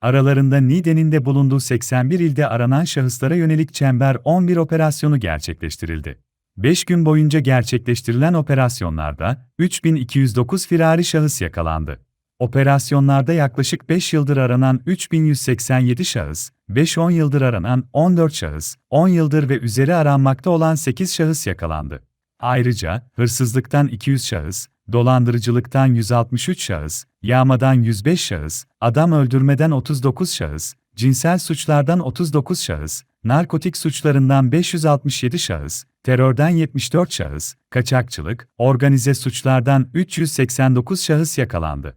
Aralarında Niğde'nin de bulunduğu 81 ilde aranan şahıslara yönelik Çember 11 operasyonu gerçekleştirildi. 5 gün boyunca gerçekleştirilen operasyonlarda 3209 firari şahıs yakalandı. Operasyonlarda yaklaşık 5 yıldır aranan 3187 şahıs, 5-10 yıldır aranan 14 şahıs, 10 yıldır ve üzeri aranmakta olan 8 şahıs yakalandı. Ayrıca, hırsızlıktan 200 şahıs, dolandırıcılıktan 163 şahıs, yağmadan 105 şahıs, adam öldürmeden 39 şahıs, cinsel suçlardan 39 şahıs, narkotik suçlarından 567 şahıs, terörden 74 şahıs, kaçakçılık, organize suçlardan 389 şahıs yakalandı.